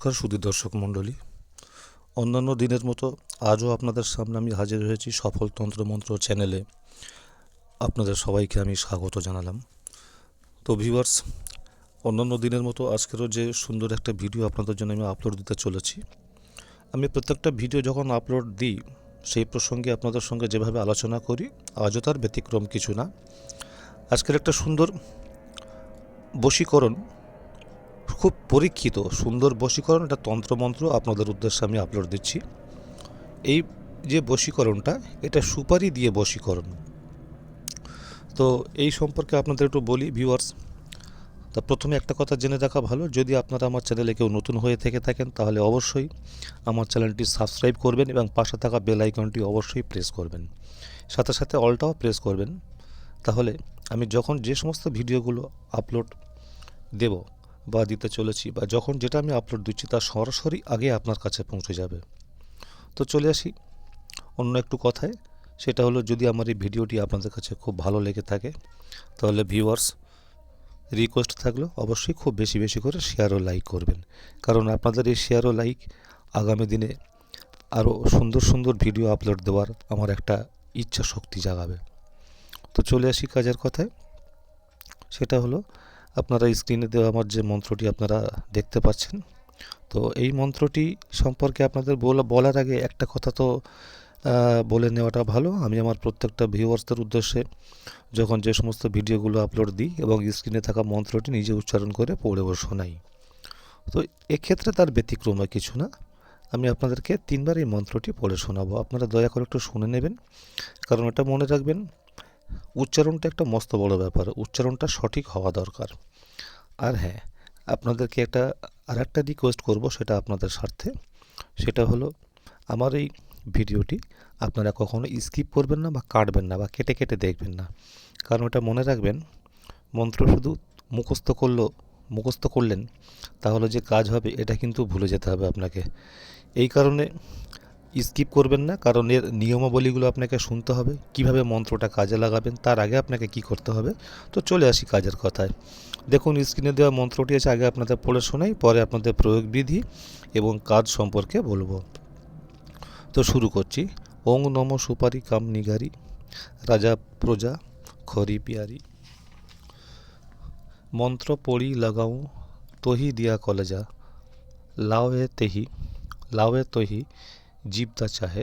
নমস্কার সুধী দর্শক মণ্ডলী। অন্যান্য দিনের মতো আজও আপনাদের সামনে আমি হাজির হয়েছি সফল তন্ত্রমন্ত্র চ্যানেলে। আপনাদের সবাইকে আমি স্বাগত জানালাম। তো ভিউয়ার্স, অন্যান্য দিনের মতো আজকেরও যে সুন্দর একটা ভিডিও আপনাদের জন্য আমি আপলোড দিতে চলেছি। আমি প্রত্যেকটা ভিডিও যখন আপলোড দিই, সেই প্রসঙ্গে আপনাদের সঙ্গে যেভাবে আলোচনা করি, আজও তার ব্যতিক্রম কিছু না। আজকের একটা সুন্দর বশীকরণ খুব পরীক্ষিত, সুন্দর বশীকরণ, এটা তন্ত্রমন্ত্র আপনাদের উদ্দেশ্যে আমি আপলোড দিচ্ছি। এই যে বশীকরণটা, এটা সুপারি দিয়ে বশীকরণ। তো এই সম্পর্কে আপনাদের একটু বলি ভিউয়ার্স তা প্রথমে একটা কথা জেনে রাখা ভালো, যদি আপনারা আমার চ্যানেলে কেউ নতুন হয়ে থেকে থাকেন, তাহলে অবশ্যই আমার চ্যানেলটি সাবস্ক্রাইব করবেন এবং পাশে থাকা বেল আইকনটি অবশ্যই প্রেস করবেন। সাথে সাথে অলটাও প্রেস করবেন। তাহলে আমি যখন যে সমস্ত ভিডিওগুলো আপলোড দেব বা দিতে চলেছি বা যখন যেটা আমি আপলোড দিচ্ছি তার সরাসরি আগে আপনার কাছে পৌঁছে যাবে। তো চলে আসি অন্য একটু কথায়। সেটা হলো যদি আমার এই ভিডিওটি আপনাদের কাছে খুব ভালো লেগে থাকে, তাহলে ভিউয়ার্স রিকোয়েস্ট থাকল অবশ্যই খুব বেশি বেশি করে শেয়ার ও লাইক করবেন। কারণ আপনাদের এই শেয়ার ও লাইক আগামী দিনে আরও সুন্দর সুন্দর ভিডিও আপলোড দেওয়ার আমার একটা ইচ্ছা শক্তি জাগাবে। তো চলে আসি কাজের কথায়। সেটা হলো আপনারা স্ক্রিনে দেওয়া আমার যে মন্ত্রটি আপনারা দেখতে পাচ্ছেন। তো এই মন্ত্রটি সম্পর্কে আপনাদের বলা, বলার আগে একটা কথা তো বলে নেওয়াটা ভালো। আমি আমার প্রত্যেকটা ভিউয়ার্সদের উদ্দেশ্যে যখন যে সমস্ত ভিডিওগুলো আপলোড দিই এবং স্ক্রিনে থাকা মন্ত্রটি নিজে উচ্চারণ করে পড়ে শোনাই। তো এক্ষেত্রে তার ব্যতিক্রম হয় কিছু না। আমি আপনাদেরকে তিনবার এই মন্ত্রটি পড়ে শোনাবো। আপনারা দয়া করে একটু শুনে নেবেন। কারণ এটা মনে রাখবেন উচ্চারণটা একটা মস্ত বড় ব্যাপার, উচ্চারণটা সঠিক হওয়া দরকার। আর হ্যাঁ আপনাদেরকে একটা আর একটা রিকোয়েস্ট করব সেটা আপনাদের স্বার্থে। সেটা হলো, আমার এই ভিডিওটি আপনারা কখনো স্কিপ করবেন না বা কাটবেন না বা কেটে কেটে দেখবেন না। কারণ এটা মনে রাখবেন, মন্ত্র শুধু মুখস্থ করল, মুখস্থ করলেন, তাহলে যে কাজ হবে এটা কিন্তু ভুলে যেতে হবে আপনাকে। এই কারণে স্কিপ করবেন না, কারণ এর নিয়মাবলীগুলো আপনাকে শুনতে হবে, কীভাবে মন্ত্রটা কাজে লাগাবেন, তার আগে আপনাকে কি করতে হবে। তো চলে আসি কাজের কথায়। দেখুন, স্ক্রিনে দেওয়া মন্ত্রটি আছে, আগে আপনাদের পড়ে শোনাই, পরে আপনাদের প্রয়োগ বিধি এবং কাজ সম্পর্কে বলব। তো শুরু করছি। ওং নম সুপারি কাম নিগারি, রাজা প্রজা খরি পিয়ারি। মন্ত্র পড়ি লাগাও, তহি দিয়া কলেজা। লাওয়ে তেহি, লাওয়ে তহি জীবতা চাহে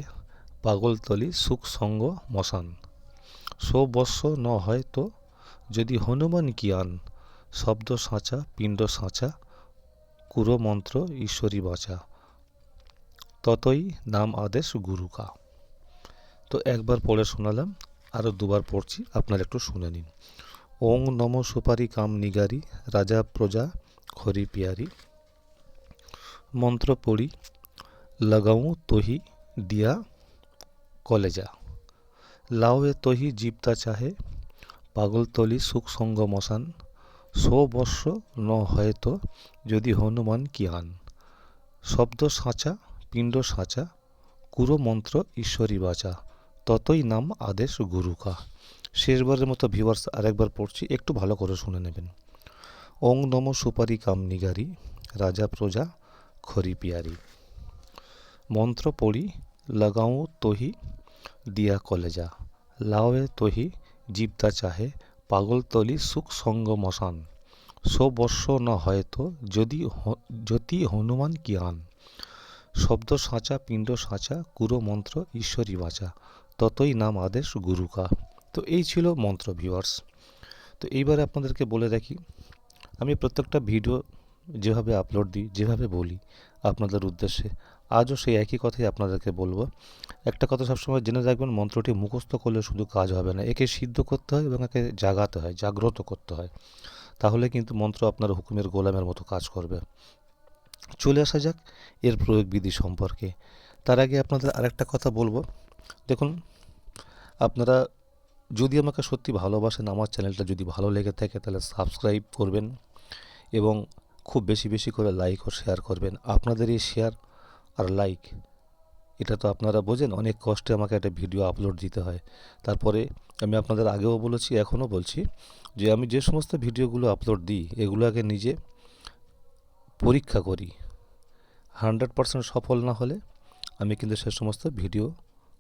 পাগলতলি সুখ সঙ্গ মশান। সো বৎস ন হয় তো, যদি হনুমান কিয়ান শব্দ সাঁচা, পিণ্ড সাঁচা কুরো মন্ত্র ঈশ্বরী বাঁচা। ততই নাম আদেশ গুরুকা তো একবার পড়ে শোনালাম আরও দুবার পড়ছি, আপনারা একটু শুনে নিন। ওং নম সুপারি কাম নিগারি, রাজা প্রজা খরি পিয়ারি। মন্ত্র পড়ি লাগাও তহি দিয়া কলেজা লাউয়ে তহি জীবতা চাহে পাগলতলি সুখ সঙ্গ মশান সো বর্ষ ন হয়তো যদি হনুমান কিয়ান শব্দ সাঁচা পিণ্ড সাঁচা কুরো মন্ত্র ঈশ্বরী বাচা ততই নাম আদেশ গুরুকা শেষবারের মতো ভিউয়ার্স আরেকবার পড়ছি একটু ভালো করে শুনে নেবেন ওং নম সুপারি কাম নিগারি রাজা প্রজা খরি পিয়ারি মন্ত্র পড়ি, লাগাও তহি, দিয়া কলেজা। লাওয়ে তহি, জীবদা চাহে পাগলতলি সুখ সঙ্গ মশান। সো বর্ষ ন হয়তো, যদি যদি হনুমান কিয়ান শব্দ সাঁচা, পিণ্ড সাঁচা, কুরো মন্ত্র ঈশ্বরী বাঁচা, ততই নাম আদেশ গুরুকা তো এই ছিল মন্ত্র ভিউয়ার্স। তো এইবারে আপনাদেরকে বলে রাখি, আমি প্রত্যেকটা ভিডিও যেভাবে আপলোড দিই, যেভাবে বলি আপনাদের উদ্দেশ্যে। আজও সেই একই কথাই আপনাদেরকে বলব। একটা কথা সবসময় জেনে রাখবেন, মন্ত্রটি মুখস্থ করলে শুধু কাজ হবে না, একে সিদ্ধ করতে হয় এবং একে জাগাতে হয়, জাগ্রত করতে হয়। তাহলে কিন্তু মন্ত্র আপনার হুকুমের গোলামের মতো কাজ করবে। চলে আসা যাক এর প্রয়োগ বিধি সম্পর্কে। তার আগে আপনাদের আরেকটা কথা বলব। দেখুন, আপনারা যদি আমাকে সত্যি ভালোবাসেন, আমার চ্যানেলটা যদি ভালো লেগে থাকে, তাহলে সাবস্ক্রাইব করবেন এবং খুব বেশি বেশি করে লাইক ও শেয়ার করবেন। আপনাদের এই শেয়ার আর লাইক এটা তো আপনারা বোঝেন, অনেক কষ্টে আমাকে একটা ভিডিও আপলোড দিতে হয়। তারপরে আমি আপনাদের আগেও বলেছি, এখনও বলছি যে আমি যে সমস্ত ভিডিওগুলো আপলোড দিই এগুলো আগে নিজে পরীক্ষা করি। হান্ড্রেড পারসেন্ট সফল না হলে আমি কিন্তু সে সমস্ত ভিডিও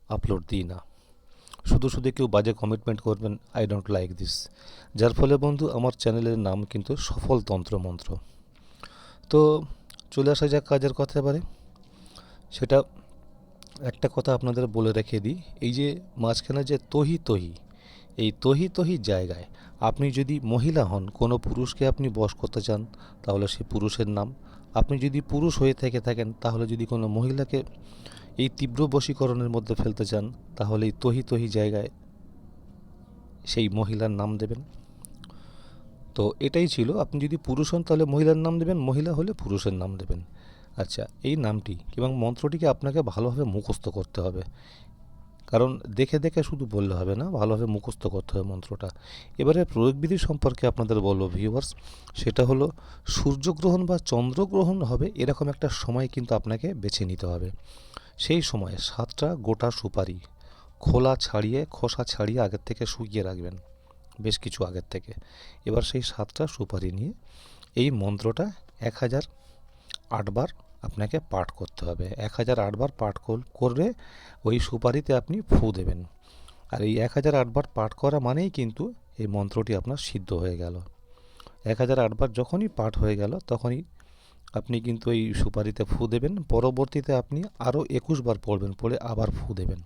আপলোড দিই না। শুধু শুধু কেউ বাজে কমিটমেন্ট করবেন আই ডোন্ট লাইক দিস যার ফলে বন্ধু, আমার চ্যানেলের নাম কিন্তু সফল তন্ত্র মন্ত্র তো চলে আসা যাক কাজের কথা এবারে। সেটা একটা কথা আপনাদের বলে রেখে দিই। এই যে মাঝখানে যে তহি তহি, এই তহি তহি জায়গায় আপনি যদি মহিলা হন, কোনো পুরুষকে আপনি বশ করতে চান, তাহলে সে পুরুষের নাম। আপনি যদি পুরুষ হয়ে থেকে থাকেন, তাহলে যদি কোনো মহিলাকে এই তীব্র বশীকরণের মধ্যে ফেলতে চান, তাহলে এই তহি তহি জায়গায় সেই মহিলার নাম দেবেন। তো এটাই ছিল। আপনি যদি পুরুষ হন তাহলে মহিলার নাম দেবেন, মহিলা হলে পুরুষের নাম দেবেন। আচ্ছা এই নামটি এবং মন্ত্রটিকে আপনাকে ভালোভাবে মুখস্থ করতে হবে। কারণ দেখে দেখে শুধু বললে হবে না, ভালোভাবে মুখস্থ করতে হবে মন্ত্রটা। এবারে প্রয়োগবিধি সম্পর্কে আপনাদের বলব ভিউয়ার্স সেটা হলো সূর্যগ্রহণ বা চন্দ্রগ্রহণ হবে এরকম একটা সময় কিন্তু আপনাকে বেছে নিতে হবে। সেই সময়ে সাতটা গোটা সুপারি, খোলা ছাড়িয়ে খোসা ছাড়িয়ে আগের থেকে শুকিয়ে রাখবেন। বেশ কিছু আগের থেকে। এবার সেই সাতটা সুপারি নিয়ে এই মন্ত্রটা এক হাজার আটবার আপনাকে পাঠ করতে হবে। এক হাজার আটবার পাঠ করলে ওই সুপারিতে আপনি ফু দেবেন। আর এই এক হাজার আটবার পাঠ করা মানেই কিন্তু এই মন্ত্রটি আপনার সিদ্ধ হয়ে গেল। এক হাজার আটবার যখনই পাঠ হয়ে গেল, তখনই আপনি কিন্তু এই সুপারিতে ফু দেবেন। পরবর্তীতে আপনি আরও একুশ বার পড়বেন, পড়ে আবার ফু দেবেন।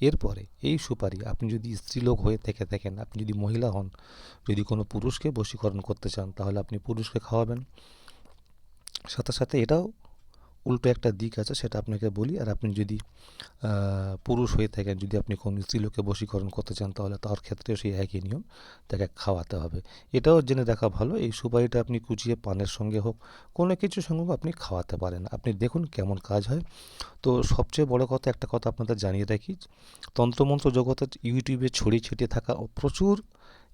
এরপরে এই সুপারি আপনি যদি স্ত্রীলোক হয়ে থেকে থাকেন, আপনি যদি মহিলা হন, যদি কোনো পুরুষকে বশীকরণ করতে চান, তাহলে আপনি পুরুষকে খাওয়াবেন। সাথে সাথে এটাও উল্টো একটা দিক আছে, সেটা আপনাকে বলি। আর আপনি যদি পুরুষ হয়ে থাকেন, যদি আপনি কোন স্ত্রীলোককে বশীকরণ করতে চান, তাহলে তার ক্ষেত্রেও সেই একই নিয়ম, তাকে খাওয়াতে হবে। এটাও জেনে দেখা ভালো, এই সুপারিটা আপনি কুচিয়ে পানের সঙ্গে হোক, কোনো কিছুর সঙ্গে আপনি খাওয়াতে পারেন। আপনি দেখুন কেমন কাজ হয়। তো সবচেয়ে বড় কথা, একটা কথা আপনাদের জানিয়ে রাখি, তন্ত্রমন্ত্র জগতে ইউটিউবে ছড়িয়ে ছিটিয়ে থাকা প্রচুর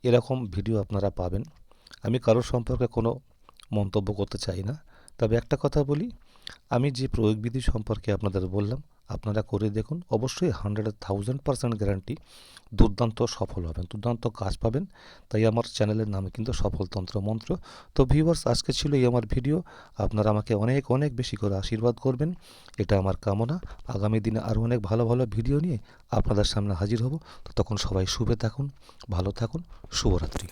এরকম ভিডিও আপনারা পাবেন। আমি কারোর সম্পর্কে কোনো মন্তব্য করতে চাই না। তবে একটা কথা বলি আমি যে প্রয়োগবিধি সম্পর্কে আপনাদের বললাম, আপনারা করে দেখুন, অবশ্যই হান্ড্রেড থাউজেন্ড পার্সেন্ট গ্যারান্টি দুর্দান্ত সফল হবেন, দুর্দান্ত কাজ পাবেন। তাই আমার চ্যানেলের নাম কিন্তু সফলতন্ত্র মন্ত্র। তো ভিউয়ার্স আজকে ছিল এই আমার ভিডিও। আপনারা আমাকে অনেক অনেক বেশি করে আশীর্বাদ করবেন। এটা আমার কামনা। আগামী দিনে আরও অনেক ভালো ভালো ভিডিও নিয়ে আপনাদের সামনে হাজির হব। তো তখন সবাই শুভে থাকুন, ভালো থাকুন, শুভরাত্রি।